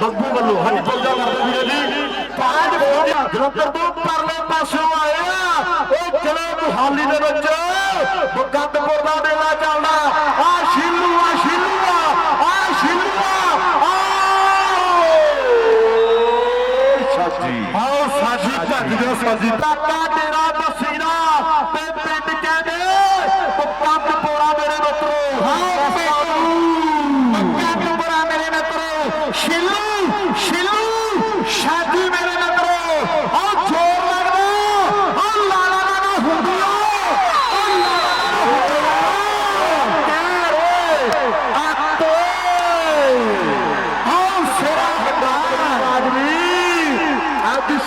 ਬੱਬੂ ਵੱਲੋਂ ਹਾਂਜੀ ਚੱਲ ਜਾ ਕਰਦੇ ਵੀਰੇ ਜੀ ਪੰਜ ਫੌਜ ਜਲੰਧਰ ਤੋਂ ਪਰਲੇ ਪਾਸਿਓਂ ਆਏ ਆ ਉਹ ਜਿਹੜੇ ਮੁਹਾਲੀ ਦੇ ਵਿੱਚ। ਮੁਕੰਦਪੁਰ ਦਾ ਮੇਲਾ ਚੱਲਦਾ। ਆ ਸ਼ਿਲੂ ਆ ਸ਼ਿਲੂ ਆ ਸ਼ਿਲੂ ਆ ਸਾਜੀ। ਆਓ ਸਾਜੀ ਭੱਜ ਗਿਆ ਸਾਜੀ। ਕਾਕਾ ਤੇਰਾ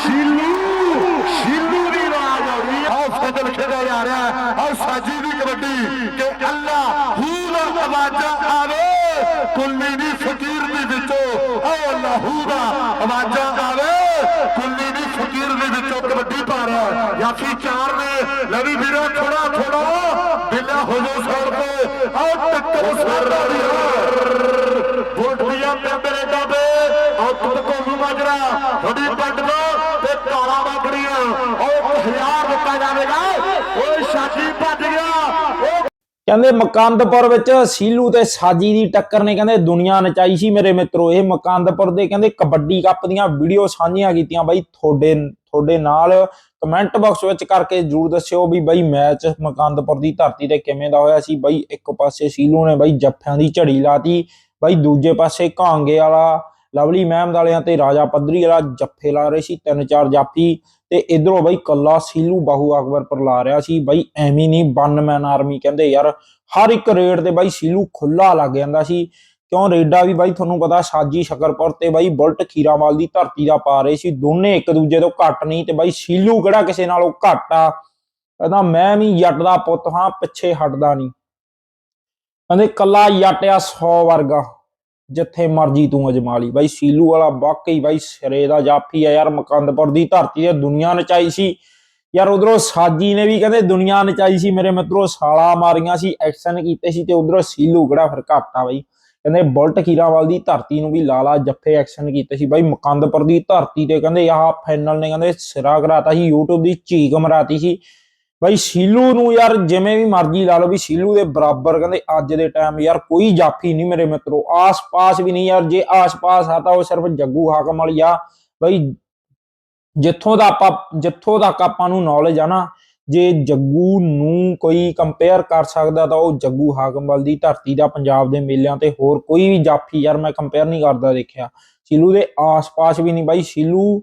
ਸ਼ੀਲੂ ਸ਼ੀਲੂ ਦੀ ਆਵਾਜ਼ ਆ ਰਹੀ ਹੈ। ਆਓ ਫਜ਼ਲ ਖੇਡਿਆ ਜਾ ਰਿਹਾ ਹੈ। ਸਾਜੀ ਦੀ ਕਬੱਡੀ ਕਿ ਅੱਲਾ ਹੂ ਦਾ ਆਵਾਜ਼ਾਂ ਆਵੇ, ਕੁੱਲੀ ਦੀ ਫਕੀਰ ਦੇ ਵਿੱਚੋਂ ਆਓ ਅੱਲਾ ਹੂ ਦਾ ਆਵਾਜ਼ਾਂ ਆਵੇ, ਕੁੱਲੀ ਦੀ ਫਕੀਰ ਦੇ ਵਿੱਚੋਂ ਕਬੱਡੀ ਪਾ ਰਿਹਾ ਯਾਫੀ ਚਾਰ ਨੇ, ਲਵੀ ਵੀਰੋ ਥੋੜਾ ਥੋੜਾ ਬਿੱਲਾ ਹੋ ਜੋ ਸਾਈਡ ਤੇ ਆਓ ਟੱਕਰ ਸਰਦਾ ਦੀ ਵੋਟ ਦੀਆਂ ਤੇ ਮੇਰੇ ਦਾਦੇ ਆਓ ਤੁਦ ਕੋਲੂ ਮਾਜਰਾ ਥੋੜੀ ਪੰਡ ਦੋ ਤੇ ਤਾਲਾ ਬਾਗੜੀਆਂ ਉਹ 1000 ਦਿੱਤਾ ਜਾਵੇਗਾ। ਓਏ ਸ਼ਾਦੀ ਭੱਜ ਗਿਆ। ਕਹਿੰਦੇ ਮਕੰਦਪੁਰ ਵਿੱਚ ਸੀਲੂ ਤੇ ਸਾਜੀ ਦੀ ਟੱਕਰ ਨੇ ਕਹਿੰਦੇ ਦੁਨੀਆ ਨਚਾਈ ਸੀ ਮੇਰੇ ਮਿੱਤਰੋ। ਇਹ ਮਕੰਦਪੁਰ ਦੇ ਕਹਿੰਦੇ ਕਬੱਡੀ ਕੱਪ ਦੀਆਂ ਵੀਡੀਓ ਸਾਂਝੀਆਂ ਕੀਤੀਆਂ ਬਾਈ। ਤੁਹਾਡੇ ਤੁਹਾਡੇ ਨਾਲ ਕਮੈਂਟ ਬਾਕਸ ਵਿੱਚ ਕਰਕੇ ਜਰੂਰ ਦੱਸਿਓ ਵੀ ਬਾਈ ਮੈਚ ਮਕੰਦਪੁਰ ਦੀ ਧਰਤੀ ਤੇ ਕਿਵੇਂ ਦਾ ਹੋਇਆ ਸੀ। ਬਾਈ ਇੱਕ ਪਾਸੇ ਸੀਲੂ ਨੇ ਬਾਈ ਜੱਫਿਆਂ ਦੀ ਝੜੀ ਲਾਤੀ। ਬਾਈ ਦੂਜੇ ਪਾਸੇ ਕਾਂਗੇ ਵਾਲਾ ਲਵਲੀ ਮਹਿਮਦ ਵਾਲਿਆਂ ਤੇ ਰਾਜਾ ਪੱਧਰੀ ਵਾਲਾ ਜੱਫੇ ਲਾ ਰਹੇ ਸੀ, ਤਿੰਨ ਚਾਰ ਜਾਫੀ। ਤੇ ਇਧਰੋਂ ਬਾਈ ਕੱਲਾ ਸੀਲੂ ਬਾਹੂ ਅਕਬਰ ਪਰ ਲਾ ਰਿਹਾ ਸੀ। ਬਾਈ ਐਵੇਂ ਨਹੀਂ ਵਨ ਮੈਨ ਆਰਮੀ ਕਹਿੰਦੇ, ਯਾਰ, ਹਰ ਇੱਕ ਰੇਡ ਤੇ ਬਾਈ ਸੀਲੂ ਖੁੱਲਾ ਲੱਗ ਜਾਂਦਾ ਸੀ। ਕਿਉਂ ਰੇਡਾ ਵੀ ਬਾਈ ਤੁਹਾਨੂੰ ਪਤਾ ਸਾਜੀ ਸ਼ਕਰਪੁਰ ਤੇ ਬਾਈ ਬੁਲਟ ਖੀਰਾਵਾਲ ਦੀ ਧਰਤੀ ਦਾ ਪਾ ਰਹੇ ਸੀ। ਦੋਨੇ ਇੱਕ ਦੂਜੇ ਤੋਂ ਘੱਟ ਨਹੀਂ ਤੇ ਬਾਈ ਸੀਲੂ ਕਿਹੜਾ ਕਿਸੇ ਨਾਲੋਂ ਘੱਟ ਆ? ਕਹਿੰਦਾ, ਮੈਂ ਵੀ ਜੱਟ ਦਾ ਪੁੱਤ ਹਾਂ, ਪਿੱਛੇ ਹਟਦਾ ਨਹੀਂ। ਕਹਿੰਦੇ, ਕੱਲਾ ਜੱਟ ਆ 100 ਵਰਗਾ। ਜਿੱਥੇ ਮਰਜ਼ੀ ਤੂੰ ਅਜਮਾ ਲਈ। ਬਾਈ ਸੀਲੂ ਵਾਲਾ ਵਾਕਈ ਬਾਈ ਸਿਰੇ ਦਾ ਜਾਫੀ ਆ ਯਾਰ, ਮਕੰਦਪੁਰ ਦੀ ਧਰਤੀ ਤੇ ਦੁਨੀਆ ਨਚਾਈ ਸੀ। ਯਾਰ ਉਧਰੋਂ ਸਾਜੀ ਨੇ ਵੀ ਕਹਿੰਦੇ ਦੁਨੀਆ ਨਚਾਈ ਸੀ, ਮੇਰੇ ਮਿੱਤਰੋ ਸਾਲਾ ਮਾਰੀਆਂ ਸੀ, ਐਕਸ਼ਨ ਕੀਤੇ ਸੀ ਤੇ ਉਧਰੋਂ ਸੀਲੂ ਕਿਹੜਾ ਫਿਰ ਘੱਟ ਬਾਈ। ਕਹਿੰਦੇ ਬੁਲਟ ਖੀਰਾਵਾਲ ਦੀ ਧਰਤੀ ਨੂੰ ਵੀ ਲਾਲਾ ਜੱਫੇ ਐਕਸ਼ਨ ਕੀਤੇ ਸੀ। ਬਾਈ ਮਕੰਦਪੁਰ ਦੀ ਧਰਤੀ ਤੇ ਕਹਿੰਦੇ ਆਹ ਫਾਈਨਲ ਨੇ ਕਹਿੰਦੇ ਸਿਰਾ ਕਰਾਤਾ ਸੀ, YouTube ਦੀ ਚੀਕ ਮਰਾਤੀ ਸੀ। ਬਾਈ ਸੀਲੂ ਨੂੰ ਯਾਰ ਜਿਵੇਂ ਵੀ ਮਰਜ਼ੀ ਲਾ ਲਓ ਵੀ ਸੀਲੂ ਦੇ ਬਰਾਬਰ ਕਹਿੰਦੇ ਅੱਜ ਦੇ ਟਾਈਮ ਯਾਰ ਕੋਈ ਜਾਫੀ ਨਹੀਂ ਮੇਰੇ ਮਿੱਤਰੋ, ਆਸ-ਪਾਸ ਵੀ ਨਹੀਂ ਯਾਰ, ਜੇ ਆਸ-ਪਾਸ ਆ ਤਾਂ ਉਹ ਸਿਰਫ ਜੱਗੂ ਹਾਕਮ ਵਾਲੀ ਆ। ਬਾਈ ਜਿੱਥੋਂ ਦਾ ਆਪਾਂ, ਜਿੱਥੋਂ ਤੱਕ ਆਪਾਂ ਨੂੰ ਨੌਲੇਜ ਆ ਨਾ, ਜੇ ਜੱਗੂ ਨੂੰ ਕੋਈ ਕੰਪੇਅਰ ਕਰ ਸਕਦਾ ਤਾਂ ਉਹ ਜੱਗੂ ਹਾਕਮਵਾਲ ਦੀ ਧਰਤੀ ਦਾ ਪੰਜਾਬ ਦੇ ਮੇਲਿਆਂ ਤੇ ਹੋਰ ਕੋਈ ਵੀ ਜਾਫੀ ਯਾਰ ਮੈਂ ਕੰਪੇਅਰ ਨਹੀਂ ਕਰਦਾ ਦੇਖਿਆ। ਸੀਲੂ ਦੇ ਆਸ-ਪਾਸ ਵੀ ਨਹੀਂ ਬਾਈ ਸੀਲੂ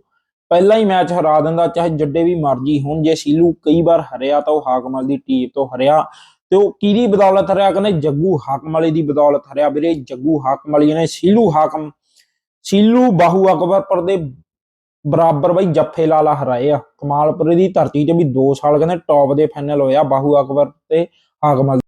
ਪਹਿਲਾਂ ਹੀ ਮੈਚ ਹਰਾ ਦਿੰਦਾ, ਚਾਹੇ ਜੱਡੇ ਵੀ ਮਰਜ਼ੀ ਹੁਣ, ਜੇ ਸੀਲੂ ਕਈ ਵਾਰ ਹਰਿਆ ਤਾਂ ਉਹ ਹਾਕਮਵਾਲ ਦੀ ਟੀਮ ਤੋਂ ਹਰਿਆ। ਤੇ ਉਹ ਕਿਹਦੀ ਬਦੌਲਤ ਹਰਿਆ? ਕਹਿੰਦੇ ਜੱਗੂ ਹਾਕਮ ਦੀ ਬਦੌਲਤ ਹਰਿਆ ਵੀਰੇ, ਜੱਗੂ ਹਾਕਮ ਵਾਲੀ ਨੇ ਸੀਲੂ ਹਾਕਮ, ਸੀਲੂ ਬਾਹੂ ਅਕਬਰਪੁਰ ਦੇ ਬਰਾਬਰ ਬਈ ਜੱਫੇ ਲਾਲਾ ਹਰਾਏ ਆ। ਕਮਾਲਪੁਰੇ ਦੀ ਧਰਤੀ 'ਚ ਵੀ 2 ਸਾਲ ਕਹਿੰਦੇ ਟੌਪ ਦੇ ਫਾਈਨਲ ਹੋਇਆ ਬਾਹੂ ਅਕਬਰ ਤੇ ਹਾਕਮਲ